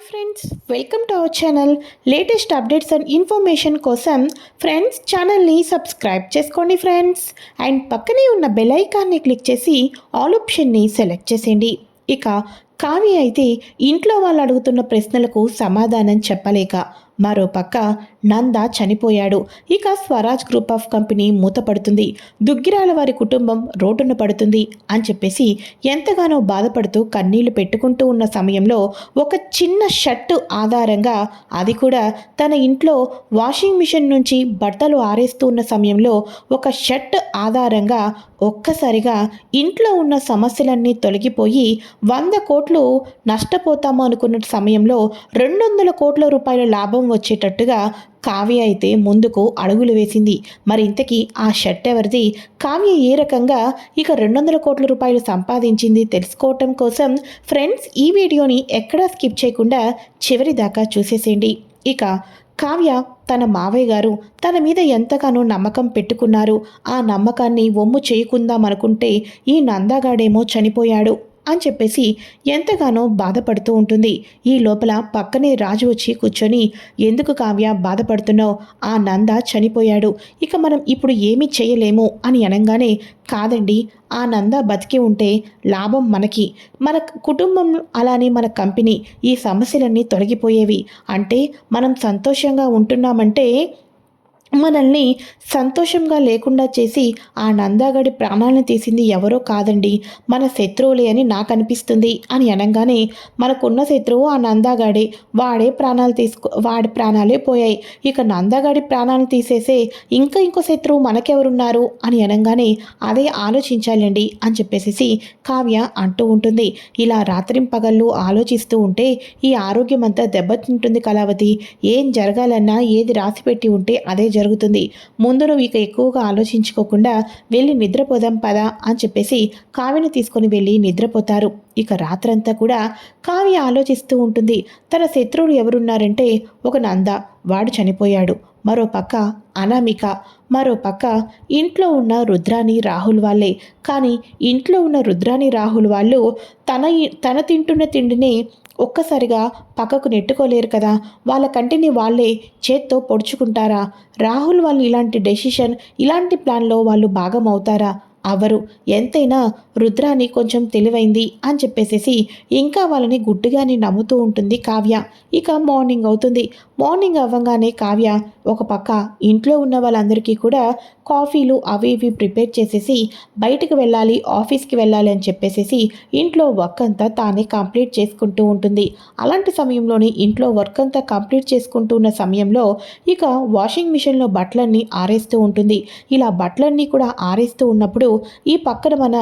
Hi friends welcome to our channel latest updates and information కోసం friends ఛానల్ని subscribe చేసుకోండి friends and పక్కనే ఉన్న బెల్ ఐకాన్ని క్లిక్ చేసి ఆల్ ఆప్షన్ని సెలెక్ట్ చేసేయండి. ఇక కావ్య అయితే ఇంట్లో వాళ్ళు అడుగుతున్న ప్రశ్నలకు సమాధానం చెప్పలేక మరో పక్క నంద చనిపోయాడు. ఇక స్వరాజ్ గ్రూప్ ఆఫ్ కంపెనీ మూతపడుతుంది. దుగ్గిరాల వారి కుటుంబం రోడ్డున పడుతుంది అని చెప్పేసి ఎంతగానో బాధపడుతూ కన్నీళ్ళు పెట్టుకుంటూ ఉన్న సమయంలో ఒక చిన్న షర్టు ఆధారంగా అది కూడా తన ఇంట్లో వాషింగ్ మిషన్ నుంచి బట్టలు ఆరేస్తూ ఉన్న సమయంలో ఒక షర్ట్ ఆధారంగా ఒక్కసారిగా ఇంట్లో ఉన్న సమస్యలన్నీ తొలగిపోయి వంద కోట్లు నష్టపోతాము అనుకున్న సమయంలో రెండు వందల కోట్ల రూపాయల లాభం వచ్చేటట్టుగా కావ్య అయితే ముందుకు అడుగులు వేసింది. మరి ఇంతకీ ఆ షర్ట్ ఎవరిది? కావ్య ఏ రకంగా ఇక రెండు వందల కోట్ల రూపాయలు సంపాదించింది తెలుసుకోవటం కోసం ఫ్రెండ్స్ ఈ వీడియోని ఎక్కడా స్కిప్ చేయకుండా చివరి దాకా చూసేసేయండి. ఇక కావ్య తన మావయ్య గారు తన మీద ఎంతగానో నమ్మకం పెట్టుకున్నారు. ఆ నమ్మకాన్ని ఒమ్ము చేయకుందామనుకుంటే ఈ నందాగాడేమో చనిపోయాడు. అని చెప్పేసి ఎంతగానో బాధపడుతూ ఉంటుంది. ఈ లోపల పక్కనే రాజు వచ్చి కూర్చొని ఎందుకు కావ్య బాధపడుతున్నావు? ఆ నంద చనిపోయాడు. ఇక మనం ఇప్పుడు ఏమీ చేయలేము అని అనగానే కాదండి ఆ నంద బతికి ఉంటే లాభం మనకి. మన కుటుంబం అలానే మన కంపెనీ. ఈ సమస్యలన్నీ తొలగిపోయేవి. అంటే మనం సంతోషంగా ఉంటున్నామంటే మనల్ని సంతోషంగా లేకుండా చేసి ఆ నందాగడి ప్రాణాలను తీసింది ఎవరో కాదండి. మన శత్రువులే అని నాకు అనిపిస్తుంది అని అనగానే మనకున్న శత్రువు ఆ నందాగాడే. వాడే ప్రాణాలు తీసుకో వాడి ప్రాణాలే పోయాయి. ఇక నందాగాడి ప్రాణాలు తీసేసే ఇంకా ఇంకో శత్రువు మనకెవరున్నారు అని అనగానే అదే ఆలోచించాలండి అని చెప్పేసి కావ్య అంటూ ఉంటుంది. ఇలా రాత్రిం పగళ్ళు ఆలోచిస్తూ ఉంటే ఈ ఆరోగ్యం అంతా దెబ్బతింటుంది కళావతి. ఏం జరగాలన్నా ఏది రాసిపెట్టి ఉంటే అదే జరుగుతుంది. ముందు నువ్వు ఇక ఎక్కువగా ఆలోచించుకోకుండా వెళ్ళి నిద్రపోదాం పదా అని చెప్పేసి కావిని తీసుకొని వెళ్ళి నిద్రపోతారు. ఇక రాత్రంతా కూడా కావ్య ఆలోచిస్తూ ఉంటుంది. తన శత్రువులు ఎవరున్నారంటే ఒక నంద. వాడు చనిపోయాడు. మరో పక్క అనామిక. మరో పక్క ఇంట్లో ఉన్న రుద్రాని రాహుల్ వాళ్ళే. కానీ ఇంట్లో ఉన్న రుద్రాని రాహుల్ వాళ్ళు తన తన తింటున్న తిండిని ఒక్కసారిగా పక్కకు నెట్టుకోలేరు కదా. వాళ్ళ కంటిని వాళ్ళే చేత్తో పొడుచుకుంటారా? రాహుల్ వాళ్ళు ఇలాంటి డెసిషన్ ఇలాంటి ప్లాన్లో వాళ్ళు భాగం అవుతారా? అవరు. ఎంతైనా రుద్రాని కొంచెం తెలివైంది అని చెప్పేసేసి ఇంకా వాళ్ళని గుడ్డుగాని నమ్ముతూ ఉంటుంది కావ్య. ఇక మార్నింగ్ అవుతుంది. మార్నింగ్ అవ్వగానే కావ్య ఒక పక్క ఇంట్లో ఉన్న వాళ్ళందరికీ కూడా కాఫీలు అవి ఇవి ప్రిపేర్ చేసేసి బయటకు వెళ్ళాలి ఆఫీస్కి వెళ్ళాలి అని చెప్పేసేసి ఇంట్లో వర్క్ అంతా తానే కంప్లీట్ చేసుకుంటూ ఉంటుంది. అలాంటి సమయంలోనే ఇంట్లో వర్క్ అంతా కంప్లీట్ చేసుకుంటూ ఉన్న సమయంలో ఇక వాషింగ్ మిషన్లో బట్టలన్నీ ఆరేస్తూ ఉంటుంది. ఇలా బట్టలన్నీ కూడా ఆరేస్తూ ఉన్నప్పుడు ఈ పక్కన మన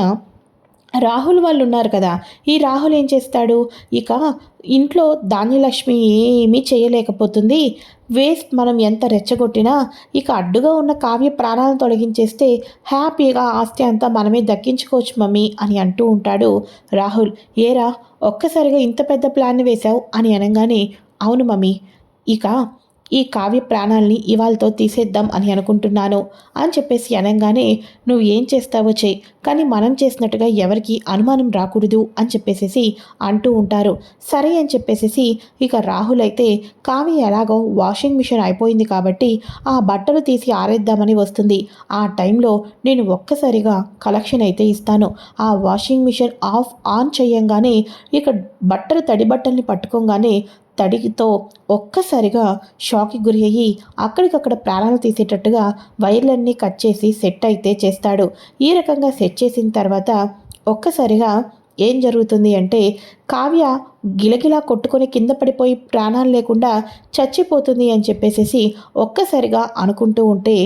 రాహుల్ వాళ్ళు ఉన్నారు కదా ఈ రాహుల్ ఏం చేస్తాడు? ఇక ఇంట్లో ధాన్యలక్ష్మి ఏమీ చేయలేకపోతుంది. వేస్ట్ మనం ఎంత రెచ్చగొట్టినా ఇక అడ్డుగా ఉన్న కావ్య ప్రాణాలను తొలగించేస్తే హ్యాపీగా ఆస్తి అంతా మనమే దక్కించుకోవచ్చు మమ్మీ అని అంటూ ఉంటాడు రాహుల్. ఏరా ఒక్కసారిగా ఇంత పెద్ద ప్లాన్ వేశావు అని అనగానే అవును మమ్మీ. ఇక ఈ కావ్య ప్రాణాల్ని ఇవాళతో తీసేద్దాం అని అనుకుంటున్నాను అని చెప్పేసి అనగానే నువ్వు ఏం చేస్తావో చేయి కానీ మనం చేసినట్టుగా ఎవరికి అనుమానం రాకూడదు అని చెప్పేసి అంటూ ఉంటారు. సరే అని చెప్పేసి ఇక రాహుల్ అయితే కావ్య ఎలాగో వాషింగ్ మిషన్ అయిపోయింది కాబట్టి ఆ బట్టలు తీసి ఆరేద్దామని వస్తుంది. ఆ టైంలో నేను ఒక్కసారిగా కలెక్షన్ అయితే ఇస్తాను. ఆ వాషింగ్ మిషన్ ఆఫ్ ఆన్ చేయంగానే ఇక బట్టలు తడి బట్టల్ని పట్టుకోగానే తడితో ఒక్కసారిగా షాక్కి గురి అయ్యి అక్కడికక్కడ ప్రాణాలు తీసేటట్టుగా వైర్లన్నీ కట్ చేసి సెట్ అయితే చేస్తాడు. ఈ రకంగా సెట్ చేసిన తర్వాత ఒక్కసారిగా ఏం జరుగుతుంది అంటే కావ్య గిలగిలా కొట్టుకొని కింద పడిపోయి ప్రాణాలు లేకుండా చచ్చిపోతుంది అని చెప్పేసి ఒక్కసారిగా అనుకుంటూ ఉంటే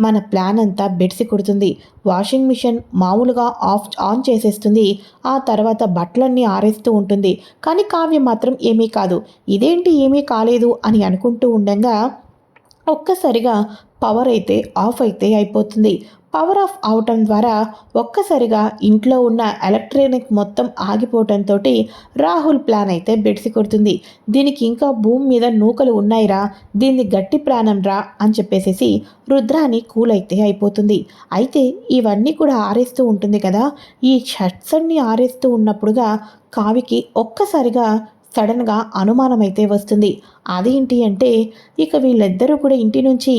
మన ప్లాన్ అంతా బెడ్సి కొడుతుంది. వాషింగ్ మిషన్ మామూలుగా ఆఫ్ ఆన్ చేసేస్తుంది. ఆ తర్వాత బట్టలన్నీ ఆరేస్తూ ఉంటుంది. కానీ కావ్య మాత్రం ఏమీ కాదు. ఇదేంటి ఏమీ కాలేదు అని అనుకుంటూ ఉండగా ఒక్కసారిగా పవర్ అయితే ఆఫ్ అయితే అయిపోతుంది. పవర్ ఆఫ్ అవటం ద్వారా ఒక్కసారిగా ఇంట్లో ఉన్న ఎలక్ట్రానిక్ మొత్తం ఆగిపోవటంతో రాహుల్ ప్లాన్ అయితే బెడిసి కొడుతుంది. దీనికి ఇంకా భూమి మీద నూకలు ఉన్నాయిరా దీన్ని గట్టి ప్రాణం రా అని చెప్పేసేసి రుద్రాని కూల్ అయితే అయిపోతుంది. అయితే ఇవన్నీ కూడా ఆరేస్తూ ఉంటుంది కదా ఈ షట్సన్ని అన్ని ఆరేస్తూ ఉన్నప్పుడుగా కావికి ఒక్కసారిగా సడన్గా అనుమానం అయితే వస్తుంది. అదేంటి అంటే ఇక వీళ్ళిద్దరూ కూడా ఇంటి నుంచి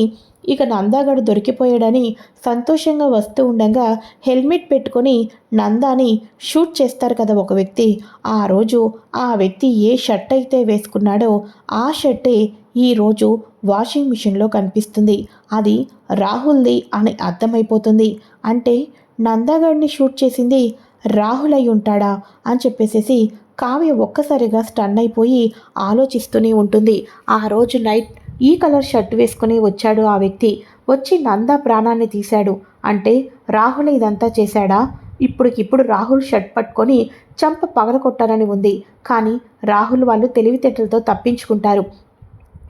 ఇక నందాగాడు దొరికిపోయాడని సంతోషంగా వస్తూ ఉండగా హెల్మెట్ పెట్టుకొని నందాని షూట్ చేస్తారు కదా ఒక వ్యక్తి. ఆ రోజు ఆ వ్యక్తి ఏ షర్ట్ అయితే వేసుకున్నాడో ఆ షర్టే ఈరోజు వాషింగ్ మిషన్లో కనిపిస్తుంది. అది రాహుల్ది అని అర్థమైపోతుంది. అంటే నందాగడిని షూట్ చేసింది రాహుల్ అయి ఉంటాడా అని చెప్పేసేసి కావ్య ఒక్కసారిగా స్టన్ అయిపోయి ఆలోచిస్తూనే ఉంటుంది. ఆ రోజు నైట్ ఈ కలర్ షర్ట్ వేసుకుని వచ్చాడు ఆ వ్యక్తి. వచ్చి నంద ప్రాణాన్ని తీశాడు. అంటే రాహుల్ ఇదంతా చేశాడా? ఇప్పుడుకిప్పుడు రాహుల్ షర్ట్ పట్టుకొని చంప పగలకొట్టాలని ఉంది. కానీ రాహుల్ వాళ్ళు తెలివితేటలతో తప్పించుకుంటారు.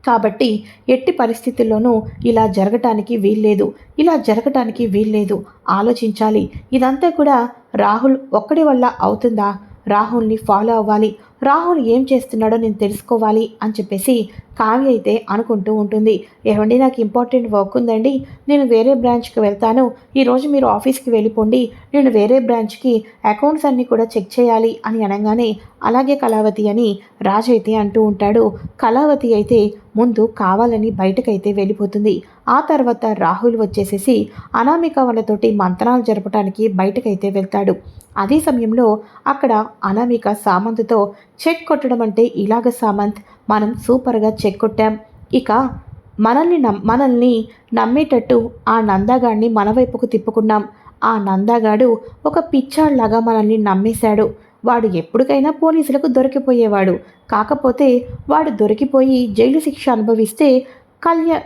కాబట్టి ఎట్టి పరిస్థితుల్లోనూ ఇలా జరగటానికి వీల్లేదు. ఇలా జరగటానికి వీల్లేదు. ఆలోచించాలి. ఇదంతా కూడా రాహుల్ ఒక్కడి వల్ల అవుతుందా? రాహుల్ని ఫాలో అవ్వాలి. రాహుల్ ఏం చేస్తున్నాడో నేను తెలుసుకోవాలి అని చెప్పేసి కావ్య అయితే అనుకుంటూ ఉంటుంది. ఏమండి నాకు ఇంపార్టెంట్ వర్క్ ఉందండి. నేను వేరే బ్రాంచ్కి వెళ్తాను. ఈరోజు మీరు ఆఫీస్కి వెళ్ళిపోండి. నేను వేరే బ్రాంచ్కి అకౌంట్స్ అన్నీ కూడా చెక్ చేయాలి అని అనగానే అలాగే కళావతి అని రాజు అయితే అంటూ ఉంటాడు. కళావతి అయితే ముందు కావాలని బయటకైతే వెళ్ళిపోతుంది. ఆ తర్వాత రాహుల్ వచ్చేసేసి అనామిక వాళ్ళతోటి మంతనాలు జరపడానికి బయటకైతే వెళ్తాడు. అదే సమయంలో అక్కడ అనామిక సామంత్తో చెక్ కొట్టడం అంటే ఇలాగ సామంత్ మనం సూపర్గా చెక్ కొట్టాం. ఇక మనల్ని నమ్ మనల్ని నమ్మేటట్టు ఆ నందాగాడిని మన వైపుకు తిప్పుకున్నాం. ఆ నందాగాడు ఒక పిచ్చాడ్లాగా మనల్ని నమ్మేశాడు. వాడు ఎప్పటికైనా పోలీసులకు దొరికిపోయేవాడు. కాకపోతే వాడు దొరికిపోయి జైలు శిక్ష అనుభవిస్తే కళ్యాణ్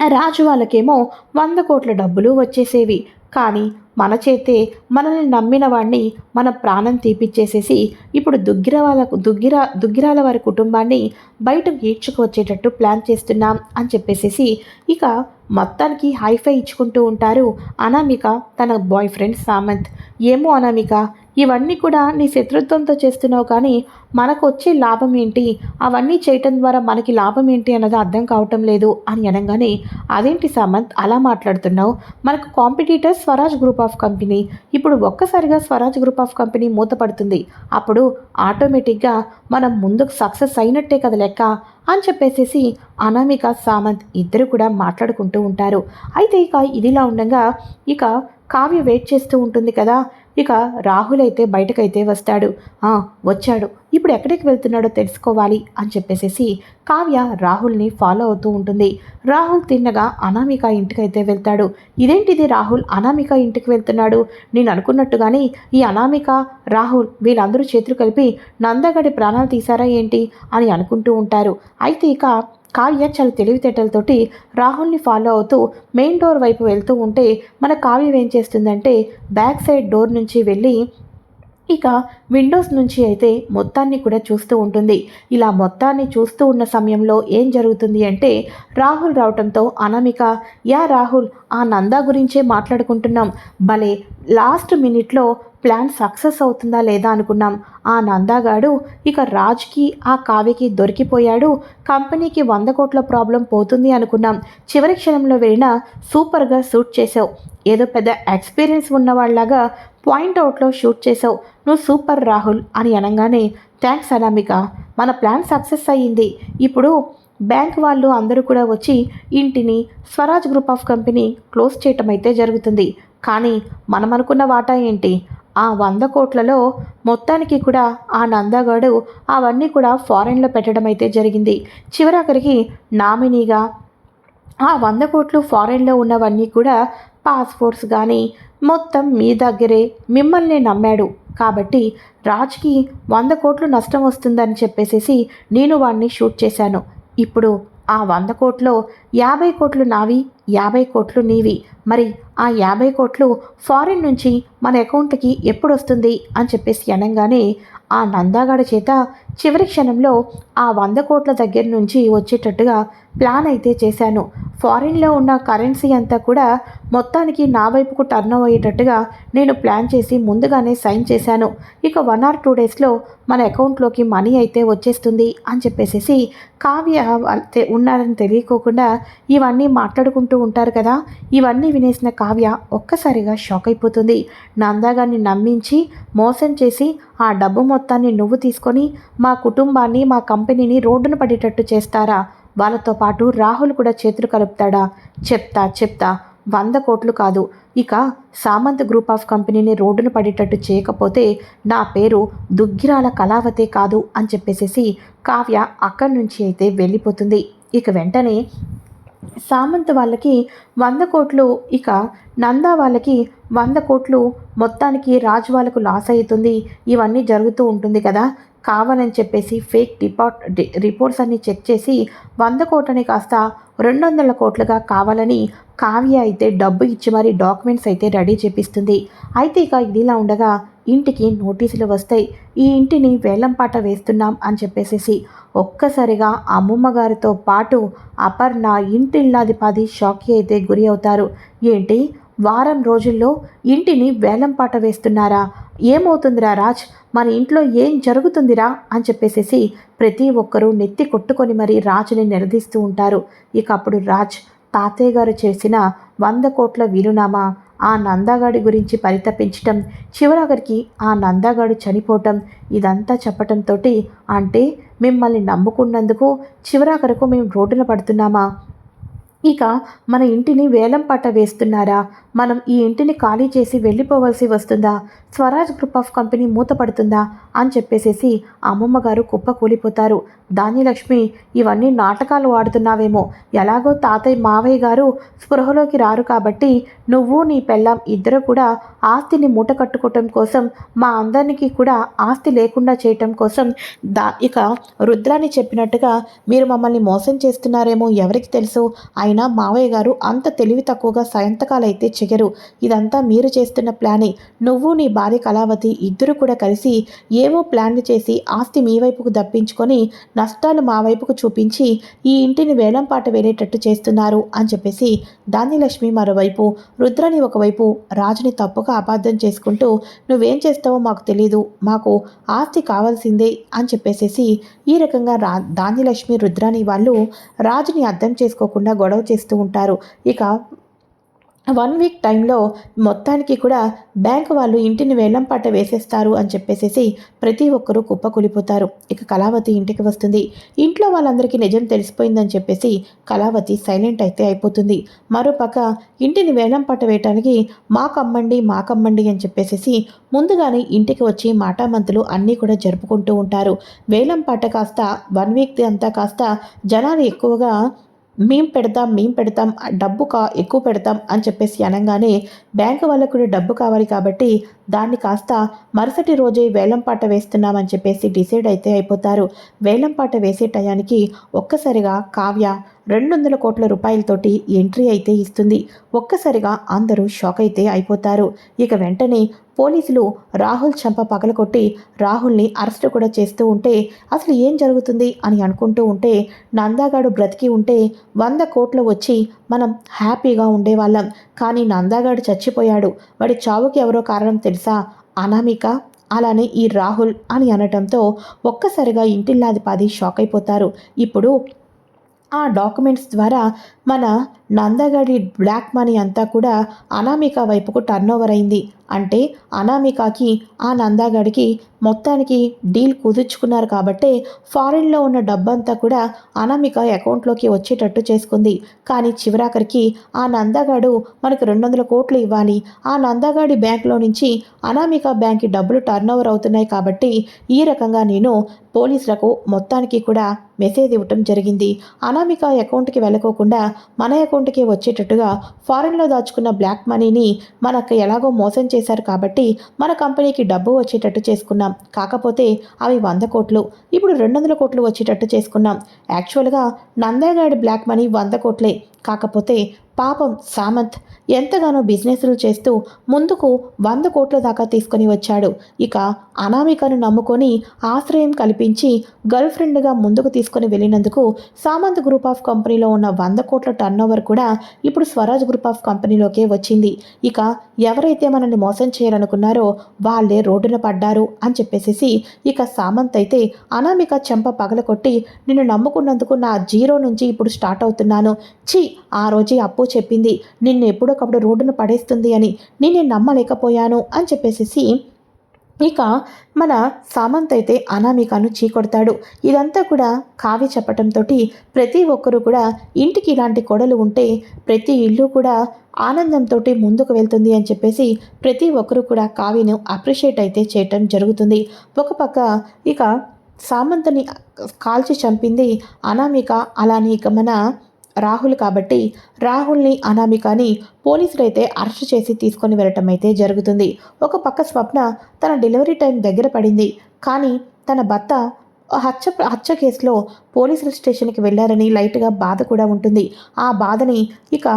రాజు వాళ్ళకేమో వంద కోట్ల డబ్బులు వచ్చేసేవి. కానీ మన చేతే మనల్ని నమ్మిన వాడిని మన ప్రాణం తీపిచ్చేసేసి ఇప్పుడు దుగ్గిర వాళ్ళకు దుగ్గిర దుగ్గిరాల వారి కుటుంబాన్ని బయటకు ఈడ్చుకు వచ్చేటట్టు ప్లాన్ చేస్తున్నాం అని చెప్పేసేసి ఇక మొత్తానికి హైఫై ఇచ్చుకుంటూ ఉంటారు అనామిక తన బాయ్ ఫ్రెండ్ సామంత్. ఏమో అనామిక ఇవన్నీ కూడా నీ శత్రుత్వంతో చేస్తున్నావు కానీ మనకు వచ్చే లాభం ఏంటి? అవన్నీ చేయటం ద్వారా మనకి లాభం ఏంటి అన్నది అర్థం కావటం లేదు అని అనగానే అదేంటి సామంత్? అలా మాట్లాడుతున్నావు. మనకు competitor Swaraj group of company ఇప్పుడు ఒక్కసారిగా స్వరాజ్ గ్రూప్ ఆఫ్ కంపెనీ మూతపడుతుంది. అప్పుడు ఆటోమేటిక్గా మనం ముందుకు సక్సెస్ అయినట్టే కదా లెక్క అని చెప్పేసేసి అనామిక సామంత్ ఇద్దరు కూడా మాట్లాడుకుంటూ ఉంటారు. అయితే ఇక ఇదిలా ఉండగా ఇక కావ్య వెయిట్ చేస్తూ ఉంటుంది కదా. ఇక రాహుల్ అయితే బయటకైతే వస్తాడు. "ఆ, వచ్చాడు. ఇప్పుడు ఎక్కడికి వెళ్తున్నాడో తెలుసుకోవాలి అని చెప్పేసేసి కావ్య రాహుల్ని ఫాలో అవుతూ ఉంటుంది. రాహుల్ తిన్నగా అనామిక ఇంటికైతే వెళ్తాడు. ఇదేంటిది రాహుల్? అనామిక ఇంటికి వెళ్తున్నాడు. నేను అనుకున్నట్టుగానే ఈ అనామిక రాహుల్ వీళ్ళందరూ చేతులు కలిపి నందగడి ప్రాణాలు తీశారా ఏంటి అని అనుకుంటూ ఉంటారు. అయితే ఇక కావ్య చాలా తెలివితేటలతోటి రాహుల్ని ఫాలో అవుతూ మెయిన్ డోర్ వైపు వెళ్తూ ఉంటే మన కావ్యం ఏం చేస్తుందంటే బ్యాక్ సైడ్ డోర్ నుంచి వెళ్ళి ఇక విండోస్ నుంచి అయితే మొత్తాన్ని కూడా చూస్తూ ఉంటుంది. ఇలా మొత్తాన్ని చూస్తూ ఉన్న సమయంలో ఏం జరుగుతుంది అంటే రాహుల్ రావటంతో అనామిక యా రాహుల్ ఆ నందా గురించే మాట్లాడుకుంటున్నాం. భలే లాస్ట్ మినిట్లో ప్లాన్ సక్సెస్ అవుతుందా లేదా అనుకున్నాం. ఆ నందాగాడు ఇక రాజ్కి ఆ కావ్యకి దొరికిపోయాడు. కంపెనీకి వంద కోట్ల ప్రాబ్లం పోతుంది అనుకున్నాం. చివరి క్షణంలో వెళ్ళినా సూపర్గా సూట్ చేసావు ఏదో పెద్ద ఎక్స్పీరియన్స్ ఉన్నవాళ్ళలాగా పాయింట్ అవుట్లో షూట్ చేసావు. నువ్వు సూపర్ రాహుల్ అని అనగానే థ్యాంక్స్ అనామిక మన ప్లాన్ సక్సెస్ అయ్యింది. ఇప్పుడు బ్యాంక్ వాళ్ళు అందరూ కూడా వచ్చి ఇంటిని Swaraj group of company close చేయటం అయితే జరుగుతుంది. కానీ మనం అనుకున్న వాటా ఏంటి? ఆ వంద కోట్లలో మొత్తానికి కూడా ఆ నందగాడు అవన్నీ కూడా ఫారెన్లో పెట్టడం అయితే జరిగింది. చివరాఖరికి నామినీగా ఆ వంద కోట్లు ఫారెన్లో ఉన్నవన్నీ కూడా పాస్పోర్ట్స్ కానీ మొత్తం మీ దగ్గరే మిమ్మల్ని నమ్మాడు. కాబట్టి రాజ్కి వంద కోట్లు నష్టం వస్తుందని చెప్పేసేసి నేను వాడిని షూట్ చేశాను. ఇప్పుడు ఆ వంద కోట్లో యాభై కోట్లు నావి యాభై కోట్లు నీవి. మరి ఆ యాభై కోట్లు ఫారిన్ నుంచి మన అకౌంట్కి ఎప్పుడు వస్తుంది? అని చెప్పేసి అనగానే ఆ నందాగాడ చేత చివరి క్షణంలో ఆ వంద కోట్ల దగ్గర నుంచి వచ్చేటట్టుగా ప్లాన్ అయితే చేశాను. ఫారిన్లో ఉన్న కరెన్సీ అంతా కూడా మొత్తానికి నా వైపుకు టర్న్ అయ్యేటట్టుగా నేను ప్లాన్ చేసి ముందుగానే సైన్ చేశాను. ఇక వన్ ఆర్ టూ డేస్లో మన అకౌంట్లోకి మనీ అయితే వచ్చేస్తుంది అని చెప్పేసేసి కావ్య ఉన్నారని తెలియకోకుండా ఇవన్నీ మాట్లాడుకుంటూ ఉంటారు కదా ఇవన్నీ వినేసిన కావ్య ఒక్కసారిగా షాక్ అయిపోతుంది. నందాగాన్ని నమ్మించి మోసం చేసి ఆ డబ్బు మొత్తాన్ని నువ్వు తీసుకొని మా కుటుంబాన్ని మా కంపెనీని రోడ్డున పడేటట్టు చేస్తారా? వాళ్ళతో పాటు రాహుల్ కూడా చేతులు కలుపుతాడా? చెప్తా చెప్తా. వంద కోట్లు కాదు. ఇక సామంత్ గ్రూప్ ఆఫ్ కంపెనీని రోడ్డున పడేటట్టు చేయకపోతే నా పేరు దుగ్గిరాల కళావతే కాదు అని చెప్పేసేసి కావ్య అక్కడి నుంచి అయితే వెళ్ళిపోతుంది. ఇక వెంటనే సామంత్ వాళ్ళకి వంద కోట్లు ఇక నందా వాళ్ళకి వంద కోట్లు మొత్తానికి రాజు వాళ్ళకు లాస్ అవుతుంది. ఇవన్నీ జరుగుతూ ఉంటుంది కదా. కావాలని చెప్పేసి ఫేక్ డిపార్ట్ రిపోర్ట్స్ అన్ని చెక్ చేసి వంద కోట్లని కాస్త రెండు వందల కోట్లుగా కావాలని కావ్య అయితే డబ్బు ఇచ్చి మరి డాక్యుమెంట్స్ అయితే రెడీ చేపిస్తుంది. అయితే ఇక ఇదిలా ఉండగా ఇంటికి నోటీసులు వస్తాయి. ఈ ఇంటిని వేలంపాట వేస్తున్నాం అని చెప్పేసేసి ఒక్కసారిగా అమ్మమ్మ గారితో పాటు అపర్ణ ఇంటిల్లాధిపది షాక్కి అయితే గురి అవుతారు. ఏంటి? వారం రోజుల్లో ఇంటిని వేలంపాట వేస్తున్నారా? ఏమవుతుందిరా రాజ్? మన ఇంట్లో ఏం జరుగుతుందిరా అని చెప్పేసేసి ప్రతి ఒక్కరూ నెత్తి కొట్టుకొని మరి రాజుని నిలదీస్తూ ఉంటారు. ఇక అప్పుడు రాజ్ తాతయ్య గారు చేసిన వంద కోట్ల వీలునామా ఆ నందాగాడి గురించి పరితపించటం చివరాఖరికి ఆ నందాగాడు చనిపోవటం ఇదంతా చెప్పటంతో అంటే మిమ్మల్ని నమ్ముకున్నందుకు చివరాఖరకు మేము రోడ్డున పడుతున్నామా? ఇక మన ఇంటిని వేలం పాట వేస్తున్నారా? మనం ఈ ఇంటిని ఖాళీ చేసి వెళ్ళిపోవలసి వస్తుందా? స్వరాజ్ గ్రూప్ ఆఫ్ కంపెనీ మూతపడుతుందా? అని చెప్పేసేసి అమ్మమ్మ గారు కుప్ప కూలిపోతారు. ధాన్యలక్ష్మి ఇవన్నీ నాటకాలు ఆడుతున్నావేమో. ఎలాగో తాతయ్య మావయ్య గారు స్పృహలోకి రారు కాబట్టి నువ్వు నీ పెళ్ళాం ఇద్దరు కూడా ఆస్తిని మూట కట్టుకోవటం కోసం మా అందరికీ కూడా ఆస్తి లేకుండా చేయటం కోసం దా ఇక రుద్రాని చెప్పినట్టుగా మీరు మమ్మల్ని మోసం చేస్తున్నారేమో ఎవరికి తెలుసు? అయినా మావయ్య గారు అంత తెలివి తక్కువగా సాయంతకాలు అయితే చెయ్యరు. ఇదంతా మీరు చేస్తున్న ప్లానే. నువ్వు నీ భార్య కళావతి ఇద్దరు కూడా కలిసి ఏవో ప్లాన్లు చేసి ఆస్తి మీ వైపుకు దప్పించుకొని నష్టాలు మా వైపుకు చూపించి ఈ ఇంటిని వేలంపాట వేరేటట్టు చేస్తున్నారు అని చెప్పేసి దానిలక్ష్మి మరోవైపు రుద్రని ఒకవైపు రాజుని తప్పుగా అపార్థం చేసుకుంటూ నువ్వేం చేస్తావో మాకు తెలీదు. మాకు ఆస్తి కావాల్సిందే అని చెప్పేసేసి ఈ రకంగా రా ధాన్యలక్ష్మి రుద్రాని వాళ్ళు రాజుని అర్థం చేసుకోకుండా గొడవ చేస్తూ ఉంటారు. ఇక వన్ వీక్ టైంలో మొత్తానికి కూడా బ్యాంక్ వాళ్ళు ఇంటిని వేలంపాట వేసేస్తారు అని చెప్పేసేసి ప్రతి ఒక్కరూ కుప్పకూలిపోతారు. ఇక కళావతి ఇంటికి వస్తుంది. ఇంట్లో వాళ్ళందరికీ నిజం తెలిసిపోయిందని చెప్పేసి కళావతి సైలెంట్ అయితే అయిపోతుంది. మరోపక్క ఇంటిని వేలంపాట వేయటానికి మాకమ్మండి మాకమ్మండి అని చెప్పేసేసి ముందుగానే ఇంటికి వచ్చి మాటామంతులు అన్నీ కూడా జరుపుకుంటూ ఉంటారు. వేలంపాట కాస్త వన్ వీక్ అంతా కాస్త జనాలు ఎక్కువగా మేం పెడతాం మేం పెడతాం డబ్బు కా ఎక్కువ పెడతాం అని చెప్పేసి అనగానే బ్యాంకు వాళ్ళకు కూడా డబ్బు కావాలి కాబట్టి దాన్ని కాస్త మరుసటి రోజే వేలంపాట వేస్తున్నామని చెప్పేసి డిసైడ్ అయితే అయిపోతారు. వేలంపాట వేసే టయానికి ఒక్కసారిగా కావ్య రెండు వందల కోట్ల రూపాయలతోటి ఎంట్రీ అయితే ఇస్తుంది. ఒక్కసారిగా అందరూ షాక్ అయితే అయిపోతారు. ఇక వెంటనే పోలీసులు రాహుల్ చంప పగలకొట్టి రాహుల్ని అరెస్ట్ కూడా చేస్తూ ఉంటే అసలు ఏం జరుగుతుంది అని అనుకుంటూ ఉంటే నందాగాడు బ్రతికి ఉంటే వంద కోట్లు వచ్చి మనం హ్యాపీగా ఉండేవాళ్ళం. కానీ నందాగాడు చచ్చిపోయాడు. వాడి చావుకి ఎవరో కారణం తెలుసా? అనామిక? అలానే ఈ రాహుల్ అని అనటంతో ఒక్కసారిగా ఇంటిల్లాది షాక్ అయిపోతారు. ఇప్పుడు ఆ డాక్యుమెంట్స్ ద్వారా మన నందగడి బ్లాక్ మనీ అంతా కూడా అనామిక వైపుకు టర్న్ ఓవర్ అయింది. అంటే అనామికకి ఆ నందాగడికి మొత్తానికి డీల్ కుదుర్చుకున్నారు కాబట్టే ఫారిన్లో ఉన్న డబ్బంతా కూడా అనామిక అకౌంట్లోకి వచ్చేటట్టు చేసుకుంది. కానీ చివరాఖరికి ఆ నందాగాడు మనకు రెండు వందల కోట్లు ఇవ్వాలి. ఆ నందాగాడి బ్యాంక్లో నుంచి అనామిక బ్యాంక్కి డబ్బులు టర్న్ ఓవర్ అవుతున్నాయి కాబట్టి ఈ రకంగా నేను పోలీసులకు మొత్తానికి కూడా మెసేజ్ ఇవ్వటం జరిగింది. అనామిక అకౌంట్కి వెళ్ళకోకుండా మన అకౌంట్కి వచ్చేటట్టుగా ఫారెన్లో దాచుకున్న బ్లాక్ మనీని మనకు ఎలాగో మోసం చేశారు కాబట్టి మన కంపెనీకి డబ్బు వచ్చేటట్టు చేసుకున్నాం. కాకపోతే అవి వంద కోట్లు ఇప్పుడు రెండు వందల కోట్లు వచ్చేటట్టు చేసుకున్నాం. యాక్చువల్గా నందగాడి బ్లాక్ మనీ వంద కోట్లే. కాకపోతే పాపం సామంత్ ఎంతగానో బిజినెస్లు చేస్తూ ముందుకు వంద కోట్ల దాకా తీసుకొని వచ్చాడు. ఇక అనామికను నమ్ముకొని ఆశ్రయం కల్పించి గర్ల్ ఫ్రెండ్గా ముందుకు తీసుకొని వెళ్ళినందుకు సామంత్ గ్రూప్ ఆఫ్ కంపెనీలో ఉన్న వంద కోట్ల టర్న్ కూడా ఇప్పుడు స్వరాజ్ గ్రూప్ ఆఫ్ కంపెనీలోకే వచ్చింది. ఇక ఎవరైతే మనల్ని మోసం చేయాలనుకున్నారో వాళ్ళే రోడ్డున పడ్డారు అని చెప్పేసేసి ఇక సామంత్ అయితే అనామిక చెంప పగలకొట్టి నిన్ను నమ్ముకున్నందుకు నా జీరో నుంచి ఇప్పుడు స్టార్ట్ అవుతున్నాను. ఛీ ఆ రోజే అప్పు చెప్పింది. నిన్ను ఎప్పుడొకప్పుడు రోడ్డును పడేస్తుంది అని. నిన్ను నమ్మలేకపోయాను అని చెప్పేసి ఇక మన సామంత్ అయితే అనామికను చీకొడతాడు. ఇదంతా కూడా కావి చెప్పటంతో ప్రతి ఒక్కరూ కూడా ఇంటికి ఇలాంటి కొడలు ఉంటే ప్రతి ఇల్లు కూడా ఆనందంతో ముందుకు వెళ్తుంది అని చెప్పేసి ప్రతి ఒక్కరూ కూడా కావిను అప్రిషియేట్ అయితే చేయటం జరుగుతుంది. ఒక పక్క ఇక సామంతని కాల్చి చంపింది అనామిక. అలానే ఇక మన రాహుల్ కాబట్టి రాహుల్ని అనామికని పోలీసులు అయితే అరెస్ట్ చేసి తీసుకొని వెళ్ళటం అయితే జరుగుతుంది. ఒక పక్క స్వప్న తన డెలివరీ టైం దగ్గర పడింది. కానీ తన భర్త హత్య హత్య కేసులో పోలీసుల స్టేషన్కి వెళ్ళారని లైట్గా బాధ కూడా ఉంటుంది. ఆ బాధని ఇక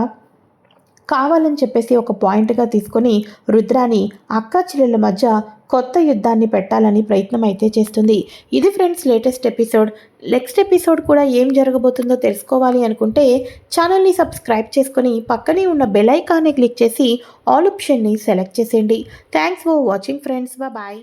కావాలని చెప్పేసి ఒక పాయింట్గా తీసుకొని రుద్రాని అక్క చెల్లెల మధ్య కొత్త యుద్ధాన్ని పెట్టాలని ప్రయత్నం అయితే చేస్తుంది. ఇది friends latest episode. Next episode కూడా ఏం జరగబోతుందో తెలుసుకోవాలి అనుకుంటే ఛానల్ని సబ్స్క్రైబ్ చేసుకొని పక్కనే ఉన్న బెల్ ఐకాన్ని క్లిక్ చేసి ఆల్ ఆప్షన్ని సెలెక్ట్ చేసేయండి. Thanks for watching friends. Bye